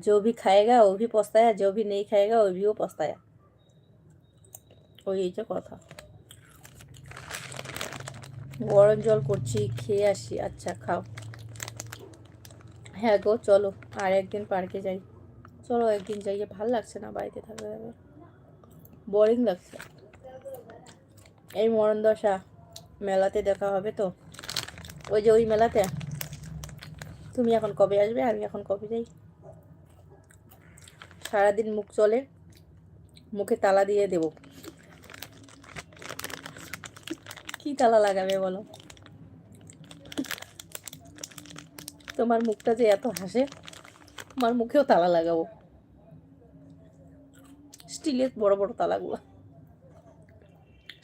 जो भी खाएगा वो भी पछताया जो भी नहीं खाएगा वो भी वो पछताया ওই এই যে কথা গরম জল করছি খেয়ে আসি আচ্ছা খাও হ্যাঁ গো চলো আর একদিন পার্কে যাই চলো একদিন যাইয়ে ভাল লাগছে না বাড়িতে থাকতে থাকতে বোরিং লাগছে এই মরণ দশা মেলাতে দেখা হবে তো ওই যে ওই মেলাতে তুমি এখন কবে আসবে আমি এখন কবে যাই সারাদিন মুখ চলে, মুখে তালা দিয়ে দেব। কি তালা লাগাবে বলো? তোমার মুখটা যে এত হাসে, তোমার মুখেও তালা লাগাবো। স্টিলের বড় বড় তালাগুলো।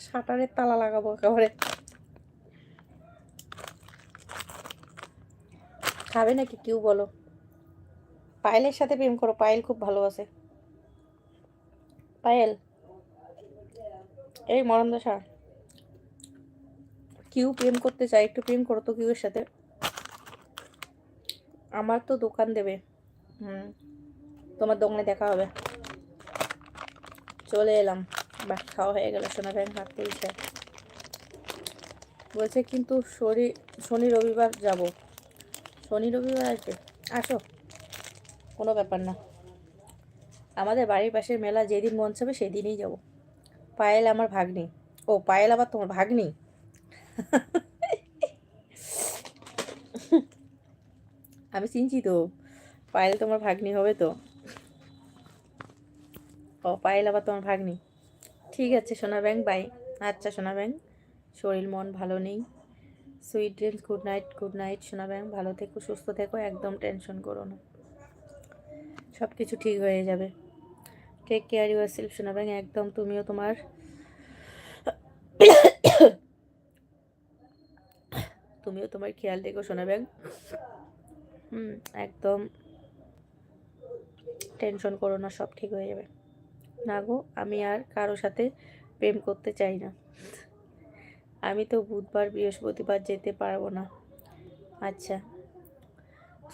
শাটারের তালা লাগাবো একেবারে। খাবে নাকি কেউ বলো? পায়েলের সাথে প্রেম করো, পায়েল খুব ভালোবাসে পায়েল, এই মরণ দশা কিউ প্রেম করতে চায়, একটু প্রেম করো তো কিউয়ের সাথে। আমার তো দোকান দেবে। হুম, তোমার দোকানে দেখা হবে। চলে এলাম। বাহ, খাওয়া হয়ে গেল, সোনা ব্যাংক হাঁটতে ইচ্ছা বলছে কিন্তু শনি শনি রবিবার যাব। শনি রবিবার আসবে? আসো। কোনো ব্যাপার না। আমাদের বাড়ির পাশে মেলা যেদিন মন চাবে সেদিনই যাব। পায়েল আমার ভাগ্নি। ও, পায়েল আবার তোমার ভাগ্নি? আমি চিনছি তো পায়েল তোমার ভাগ্নি হবে তো? ও, পায়েল আবার তোমার ভাগ্নি। ঠিক আছে, সোনা ব্যাংক বাই আচ্ছা সোনা ব্যাংক। শরীর, মন ভালো নেই। Sweet dreams good night good night সোনা ব্যাংক। ভালো থেকো, সুস্থ থেকো, একদম টেনশন করো না। সব কিছু ঠিক হয়ে যাবে। টেক কেয়ার ইউর সেলফ সোনা ব্যাংক একদম তুমিও তোমার। তুমিও তোমার খেয়াল রেখো, সোনা ব্যাংক হুম, একদম। টেনশন করো না, সব ঠিক হয়ে যাবে। না গো, আমি আর কারও সাথে প্রেম করতে চাই না। আমি তো বুধবার, বৃহস্পতিবার যেতে পারব না। আচ্ছা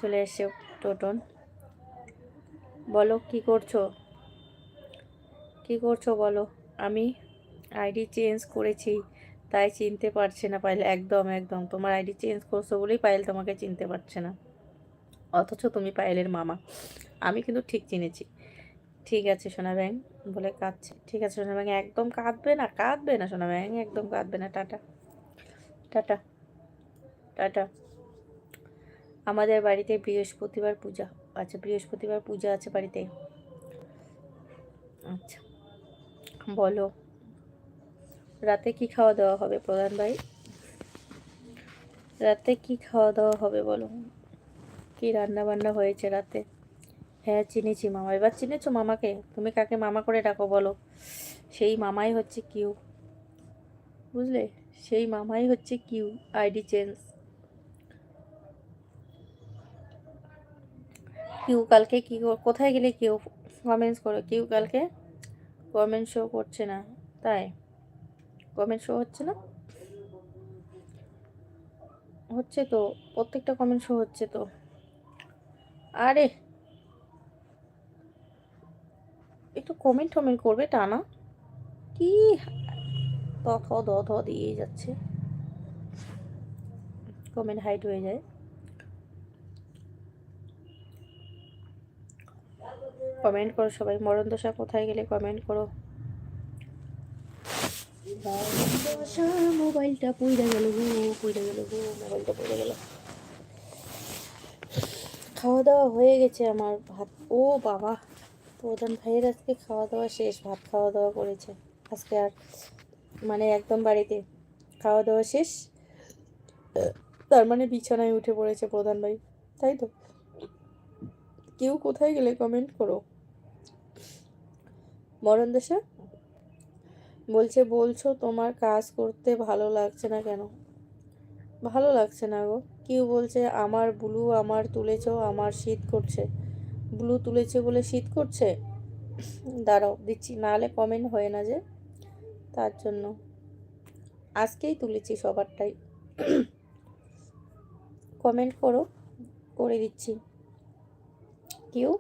চলে এসে টোটন বলো, কি করছ? কি করছ বলো? আমি আইডি চেঞ্জ করেছি, তাই চিনতে পারছে না পাইল একদম একদম। তোমার আইডি চেঞ্জ করছ বলেই পায়েল তোমাকে চিনতে পারছে না। অথচ তুমি পায়েলের মামা। আমি কিন্তু ঠিক চিনেছি। ঠিক আছে, সোনা ব্যাং, বলে কাঁদছে। ঠিক আছে, সোনা ব্যাং, একদম কাঁদবে না কাঁদবে না, সোনা ব্যাং, একদম কাঁদবে না। টাটা। টাটা। টাটা। আমাদের বাড়িতে বৃহস্পতিবার পূজা। আচ্ছা বৃহস্পতিবার পূজা আছে বাড়িতে? আচ্ছা বলো। রাতে কি খাওয়া দাওয়া হবে প্রধান ভাই? রাতে কি খাওয়া দাওয়া হবে বলো? কি রান্না বান্না হয়েছে রাতে? হ্যাঁ চিনেছি মামা। এবার চিনেছো মামাকে? তুমি কাকে মামা করে ডাকো বলো? সেই মামাই হচ্ছে কিউ। বুঝলে? সেই মামাই হচ্ছে কিউ, আইডি চেঞ্জ। কিউ কালকে কি কোথায় গেলে কেউ কমেন্টস করো? কেউ কালকে কমেন্ট শো করছে না, তাই? কমেন্ট শো হচ্ছে না? হচ্ছে তো, প্রত্যেকটা কমেন্ট শো হচ্ছে তো। আরে! একটু কমেন্ট টমেন্ট করবে টানা। কি দ থ দিয়েই যাচ্ছে। কমেন্ট হাইট হয়ে যায়। কমেন্ট করো সবাই। মরণ দশা কোথায় গেলে কমেন্ট করো। মোবাইলটা পুইরা গেল গো পুইরা গেল গো, মোবাইলটা পুইরা গেল। খাওয়া দাওয়া হয়ে গেছে আমার ভাত। ও বাবা, প্রধান ভাইয়ের আজকে খাওয়া দাওয়া শেষ, ভাত খাওয়া দাওয়া করেছে। আজকে আর মানে একদম বাড়িতে। খাওয়া দাওয়া শেষ। তার মানে বিছানায় উঠে পড়েছে প্রধান ভাই। তাই তো? কেউ কোথায় গেলে কমেন্ট করো। মরণ দেশা? বলছে, বলছো তোমার কাজ করতে ভালো লাগছে না কেন? ভালো লাগছে না গো। কেউ বলছে, আমার ব্লু আমার তুলেছ, আমার শীত করছে। ব্লু তুলেছে বলে শীত করছে? দাঁড়াও, দিচ্ছি, নাহলে কমেন্ট হয় না যে। তার জন্য। আজকেই তুলেছি সবারটাই। কমেন্ট করো, করে দিচ্ছি। কেউ?